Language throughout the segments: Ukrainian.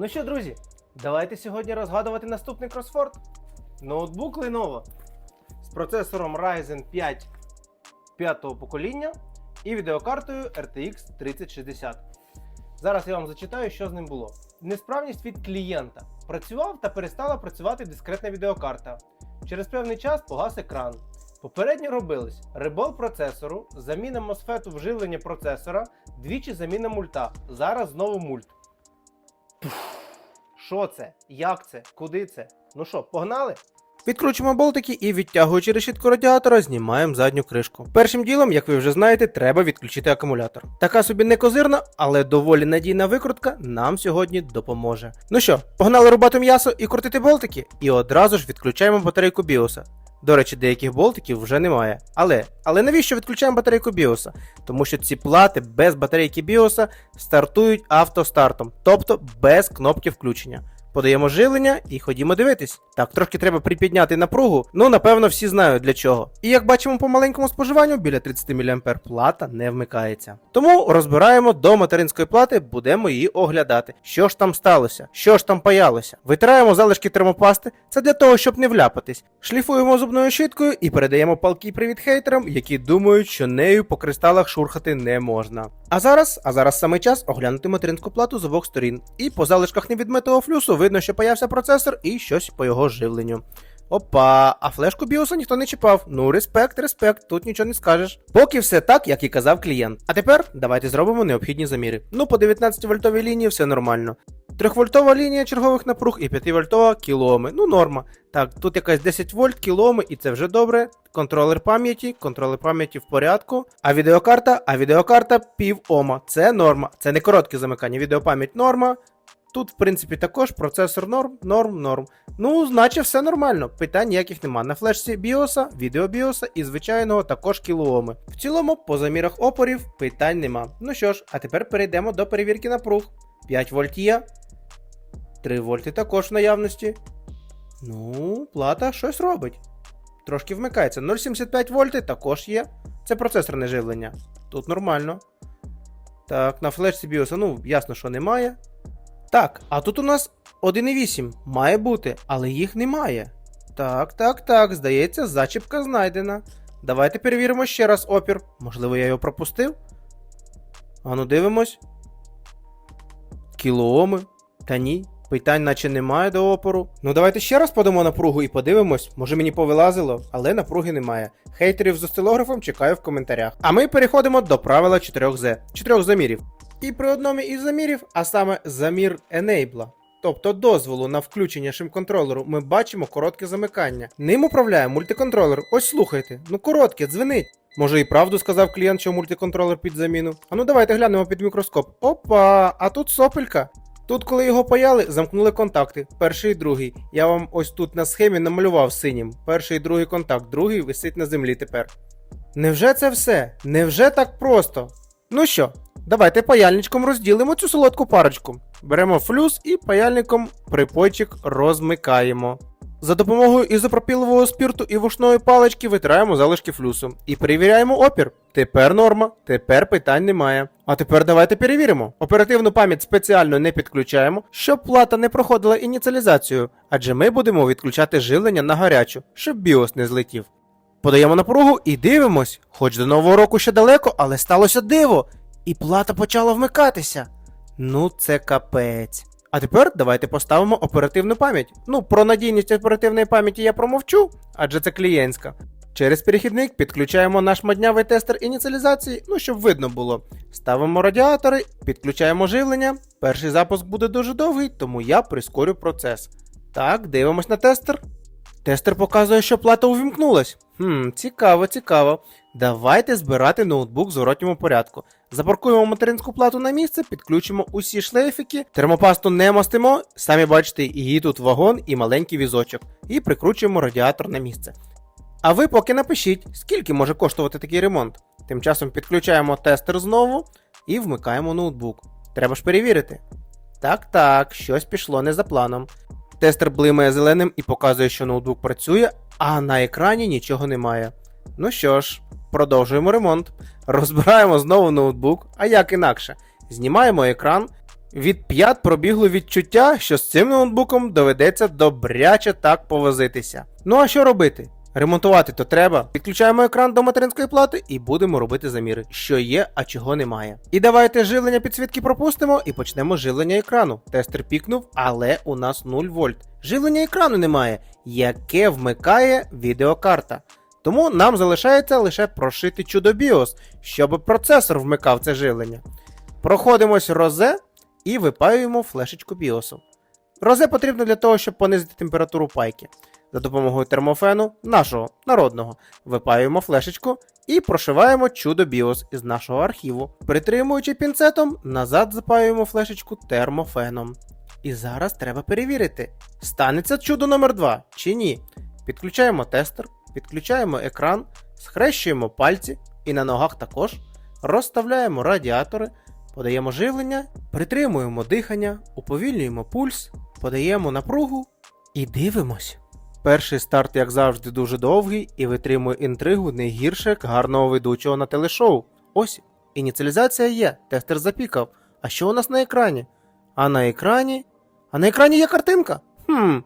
Ну що, друзі, давайте сьогодні розгадувати наступний кросфорд. Ноутбук Lenovo з процесором Ryzen 5 п'ятого покоління і відеокартою RTX 3060. Зараз я вам зачитаю, що з ним було. Несправність від клієнта. Працював та перестала працювати дискретна відеокарта. Через певний час погас екран. Попередньо робились ребол процесору, заміна MOSFET вживлення процесора, двічі заміна мульта. Зараз знову мульт. Що це? Як це? Куди це? Ну що, погнали? Відкручуємо болтики і відтягуючи решітку радіатора, знімаємо задню кришку. Першим ділом, як ви вже знаєте, треба відключити акумулятор. Така собі не козирна, але доволі надійна викрутка нам сьогодні допоможе. Ну що, погнали рубати м'ясо і крутити болтики, і одразу ж відключаємо батарейку біоса. До речі, деяких болтиків вже немає. Але, але навіщо відключаємо батарейку біоса? Тому що ці плати без батарейки біоса стартують автостартом, тобто без кнопки включення. Подаємо живлення і ходімо дивитись. Так, трошки треба припідняти напругу, ну напевно всі знають для чого. І як бачимо по маленькому споживанню, біля 30 мА плата не вмикається. Тому розбираємо до материнської плати, будемо її оглядати. Що ж там сталося? Що ж там паялося? Витираємо залишки термопасти, це для того, щоб не вляпатись. Шліфуємо зубною щіткою і передаємо палкий привіт хейтерам, які думають, що нею по кристалах шурхати не можна. А зараз, а зараз саме час оглянути материнську плату з обох сторін. І по залишках невідмитого флюсу видно, що появився процесор і щось по його живленню. Опа, а флешку біоса ніхто не чіпав. Ну, респект, респект, тут нічого не скажеш. Поки все так, як і казав клієнт. А тепер давайте зробимо необхідні заміри. Ну, по 19 вольтовій лінії все нормально. 3-вольтова лінія чергових напруг і 5-вольтова кілооми. Ну, норма. Так, тут якась 10 вольт, кілооми, і це вже добре. Контролер пам'яті, контролер пам'яті в порядку. А відеокарта, а відеокарта пів ома. Це норма. Це не коротке замикання. Відеопам'ять норма. Тут, в принципі, також процесор норм, норм, норм. Ну, значить, все нормально. Питань ніяких нема. На флешці біоса, відео біоса і звичайного також кілооми. В цілому, по замірах опорів питань нема. Ну що ж, а тепер перейдемо до перевірки напруг. 5 вольт є. 3 вольти також в наявності. Ну, плата щось робить. Трошки вмикається. 0,75 вольти також є. Це процесорне живлення. Тут нормально. Так, на флешці біоса, ну, ясно, що немає. Так, а тут у нас 1,8 має бути, але їх немає. Так, так, так, здається, зачіпка знайдена. Давайте перевіримо ще раз опір. Можливо, я його пропустив. Ану, дивимось. Кілооми. Та ні. Питань наче немає до опору. Ну давайте ще раз подамо напругу і подивимось. Може мені повилазило, але напруги немає. Хейтерів з осцилографом чекаю в коментарях. А ми переходимо до правила 4Z, 4 замірів. І при одному із замірів, а саме замір Enable, тобто дозволу на включення шим-контролеру, ми бачимо коротке замикання. Ним управляє мультиконтролер. Ось слухайте, ну коротке, дзвенить. Може і правду сказав клієнт, що мультиконтролер під заміну. А ну давайте глянемо під мікроскоп. Опа, а тут сопелька. Тут, коли його паяли, замкнули контакти. Перший і другий. Я вам ось тут на схемі намалював синім. Перший і другий контакт, другий висить на землі тепер. Невже це все? Невже так просто? Ну що, давайте паяльничком розділимо цю солодку парочку. Беремо флюс і паяльником припойчик розмикаємо. За допомогою ізопропілового спірту і вушної палички витираємо залишки флюсу і перевіряємо опір. Тепер норма, тепер питань немає. А тепер давайте перевіримо. Оперативну пам'ять спеціально не підключаємо, щоб плата не проходила ініціалізацію, адже ми будемо відключати живлення на гарячу, щоб біос не злетів. Подаємо напругу і дивимось. Хоч до нового року ще далеко, але сталося диво. І плата почала вмикатися. Ну, це капець. А тепер давайте поставимо оперативну пам'ять. Ну, про надійність оперативної пам'яті я промовчу, адже це клієнтська. Через перехідник підключаємо наш моднявий тестер ініціалізації, ну щоб видно було. Ставимо радіатори, підключаємо живлення. Перший запуск буде дуже довгий, тому я прискорю процес. Так, дивимось на тестер. Тестер показує, що плата увімкнулась. Хм, цікаво, цікаво. Давайте збирати ноутбук в зворотньому порядку. Запаркуємо материнську плату на місце, підключимо усі шлейфики, термопасту не мастимо, самі бачите, її тут вагон і маленький візочок, і прикручуємо радіатор на місце. А ви поки напишіть, скільки може коштувати такий ремонт. Тим часом підключаємо тестер знову і вмикаємо ноутбук. Треба ж перевірити. Так, так, щось пішло не за планом. Тестер блимає зеленим і показує, що ноутбук працює, а на екрані нічого немає. Ну що ж, продовжуємо ремонт. Розбираємо знову ноутбук, а як інакше. Знімаємо екран, Від п'ят пробігло відчуття, що з цим ноутбуком доведеться добряче так повозитися. Ну а що робити? Ремонтувати то треба. Підключаємо екран до материнської плати і будемо робити заміри, що є, а чого немає. І давайте живлення підсвітки пропустимо і почнемо живлення екрану. Тестер пікнув, але у нас 0 вольт. Живлення екрану немає, яке вмикає відеокарта. Тому нам залишається лише прошити чудо BIOS, щоб процесор вмикав це живлення. Проходимось розе і випаюємо флешечку BIOS. Розе потрібно для того, щоб понизити температуру пайки. За допомогою термофену нашого народного випаюємо флешечку і прошиваємо чудо BIOS із нашого архіву. Притримуючи пінцетом, назад запаюємо флешечку термофеном. І зараз треба перевірити, станеться чудо номер 2 чи ні. Підключаємо тестер, підключаємо екран, схрещуємо пальці і на ногах також, розставляємо радіатори, подаємо живлення, притримуємо дихання, уповільнюємо пульс, подаємо напругу і дивимось. Перший старт, як завжди, дуже довгий і витримує інтригу не гірше як гарного ведучого на телешоу. Ось, ініціалізація є, тестер запікав. А що у нас на екрані? А на екрані. А на екрані є картинка. Хм.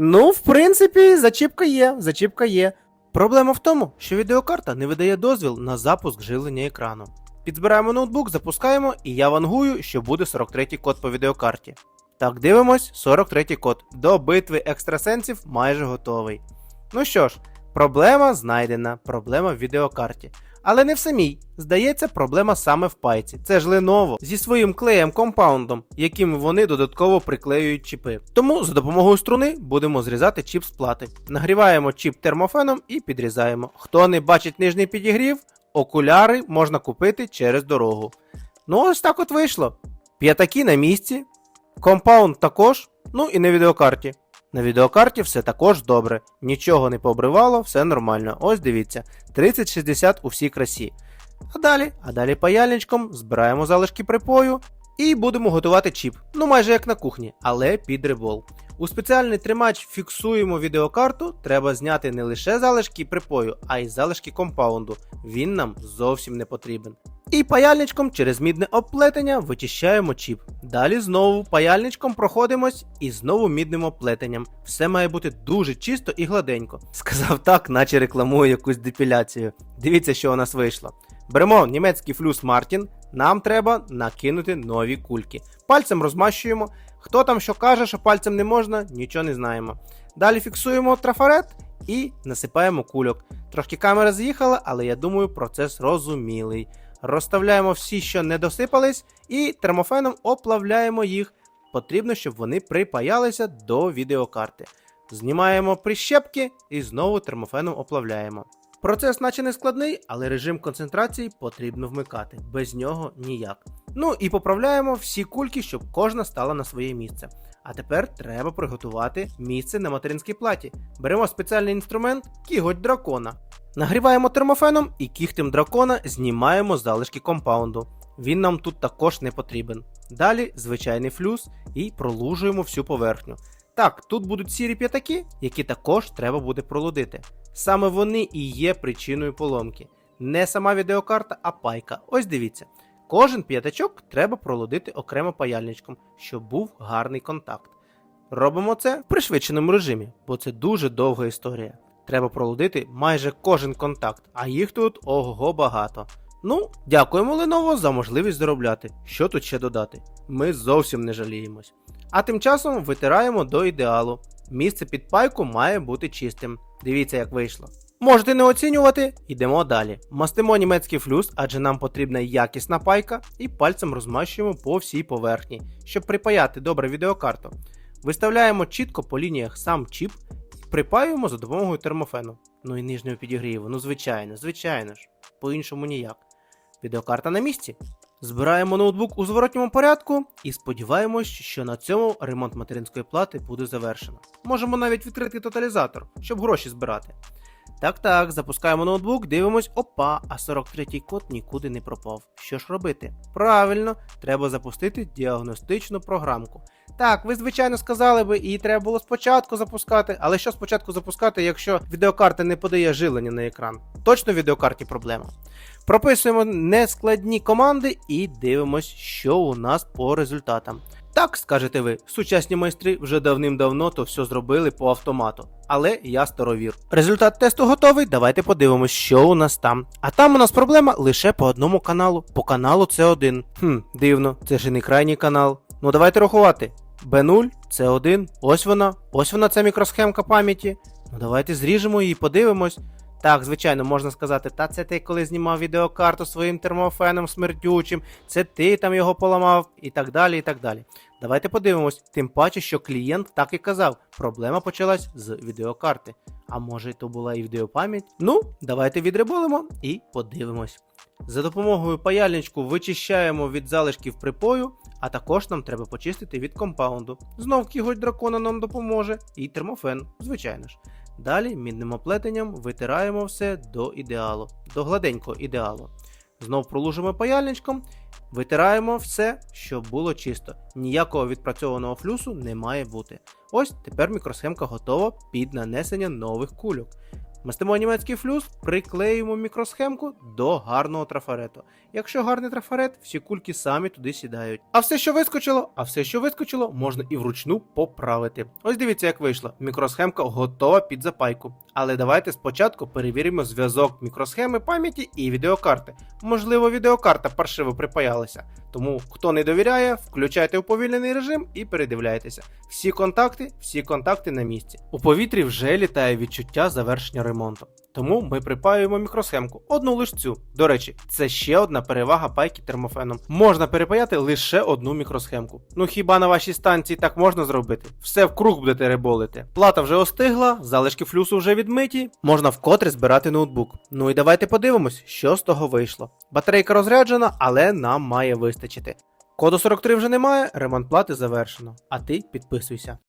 Ну, в принципі, зачіпка є, зачіпка є. Проблема в тому, що відеокарта не видає дозвіл на запуск живлення екрану. Підзбираємо ноутбук, запускаємо, і я вангую, що буде 43-й код по відеокарті. Так, дивимось, 43-й код. До битви екстрасенсів майже готовий. Ну що ж, проблема знайдена, проблема в відеокарті. Але не в самій. Здається, проблема саме в пайці. Це ж Lenovo зі своїм клеєм компаундом, яким вони додатково приклеюють чіпи. Тому за допомогою струни будемо зрізати чіп з плати. Нагріваємо чіп термофеном і підрізаємо. Хто не бачить нижній підігрів, окуляри можна купити через дорогу. Ну, ось так от вийшло. П'ятаки на місці, компаунд також, ну і на відеокарті. На відеокарті все також добре, нічого не пообривало, все нормально. Ось дивіться, 3060 у всій красі. А далі, а далі паяльничком збираємо залишки припою і будемо готувати чіп. Ну майже як на кухні, але під рибол. У спеціальний тримач фіксуємо відеокарту, треба зняти не лише залишки припою, а й залишки компаунду. Він нам зовсім не потрібен. І паяльничком через мідне оплетення вичищаємо чіп. Далі знову паяльничком проходимось і знову мідним оплетенням. Все має бути дуже чисто і гладенько. Сказав так, наче рекламую якусь депіляцію. Дивіться, що у нас вийшло. Беремо німецький флюс Мартін, нам треба накинути нові кульки. Пальцем розмащуємо. Хто там що каже, що пальцем не можна, нічого не знаємо. Далі фіксуємо трафарет і насипаємо кульок. Трошки камера з'їхала, але я думаю, процес розумілий. Розставляємо всі, що не досипались, і термофеном оплавляємо їх. Потрібно, щоб вони припаялися до відеокарти. Знімаємо прищепки і знову термофеном оплавляємо. Процес наче не складний, але режим концентрації потрібно вмикати. Без нього ніяк. Ну і поправляємо всі кульки, щоб кожна стала на своє місце. А тепер треба приготувати місце на материнській платі. Беремо спеціальний інструмент кіготь дракона. Нагріваємо термофеном і кігтем дракона знімаємо залишки компаунду. Він нам тут також не потрібен. Далі звичайний флюс і пролужуємо всю поверхню. Так, тут будуть сірі п'ятаки, які також треба буде пролудити. Саме вони і є причиною поломки. Не сама відеокарта, а пайка. Ось дивіться. Кожен п'ятачок треба пролудити окремо паяльничком, щоб був гарний контакт. Робимо це в пришвидшеному режимі, бо це дуже довга історія. Треба пролудити майже кожен контакт, а їх тут ого багато. Ну, дякуємо Lenovo за можливість заробляти. Що тут ще додати? Ми зовсім не жаліємось. А тим часом витираємо до ідеалу. Місце під пайку має бути чистим. Дивіться, як вийшло. Можете не оцінювати, йдемо далі. Мастимо німецький флюс, адже нам потрібна якісна пайка, і пальцем розмащуємо по всій поверхні, щоб припаяти добре відеокарту. Виставляємо чітко по лініях сам чіп і припаюємо за допомогою термофену. Ну і нижнього підігріву. Ну звичайно, звичайно ж, по-іншому ніяк. Відеокарта на місці. Збираємо ноутбук у зворотньому порядку і сподіваємось, що на цьому ремонт материнської плати буде завершено. Можемо навіть відкрити тоталізатор, щоб гроші збирати. Так, так, запускаємо ноутбук, дивимось, опа, а 43-й код нікуди не пропав. Що ж робити? Правильно, треба запустити діагностичну програмку. Так, ви звичайно сказали би, її треба було спочатку запускати, але що спочатку запускати, якщо відеокарта не подає жилення на екран? Точно в відеокарті проблема. Прописуємо нескладні команди і дивимось, що у нас по результатам. Так, скажете ви, сучасні майстри вже давним-давно то все зробили по автомату. Але я старовір. Результат тесту готовий. Давайте подивимось, що у нас там. А там у нас проблема лише по одному каналу. По каналу С1. Хм, дивно, це ж і не крайній канал. Ну давайте рахувати. B0, С1, ось вона, ось вона ця мікросхемка пам'яті. Ну давайте зріжемо її, подивимось. Так, звичайно, можна сказати, та це ти коли знімав відеокарту своїм термофеном смердючим, це ти там його поламав, і так далі, і так далі. Давайте подивимось, тим паче, що клієнт так і казав, проблема почалась з відеокарти. А може то була і відеопам'ять? Ну, давайте відриболимо і подивимось. За допомогою паяльничку вичищаємо від залишків припою, а також нам треба почистити від компаунду. Знов кіготь дракона нам допоможе, і термофен, звичайно ж. Далі мідним оплетенням витираємо все до ідеалу, до гладенького ідеалу. Знов пролужимо паяльничком, витираємо все, щоб було чисто. Ніякого відпрацьованого флюсу не має бути. Ось тепер мікросхемка готова під нанесення нових кульок. Мастимо німецький флюс, приклеюємо мікросхемку до гарного трафарету. Якщо гарний трафарет, всі кульки самі туди сідають. А все, що вискочило, а все, що вискочило, можна і вручну поправити. Ось дивіться, як вийшло. Мікросхемка готова під запайку. Але давайте спочатку перевіримо зв'язок мікросхеми пам'яті і відеокарти. Можливо, відеокарта паршиво припаялася. Тому, хто не довіряє, включайте уповільнений режим і передивляйтеся. Всі контакти, всі контакти на місці. У повітрі вже літає відчуття завершення ремонту. Тому ми припаюємо мікросхемку, одну лиш цю. До речі, це ще одна перевага пайки термофеном. Можна перепаяти лише одну мікросхемку. Ну хіба на вашій станції так можна зробити? Все вкруг будете реболити. Плата вже остигла, залишки флюсу вже відмиті, можна вкотре збирати ноутбук. Ну і давайте подивимось, що з того вийшло. Батарейка розряджена, але нам має вистачити. Коду 43 вже немає, ремонт плати завершено. А ти підписуйся.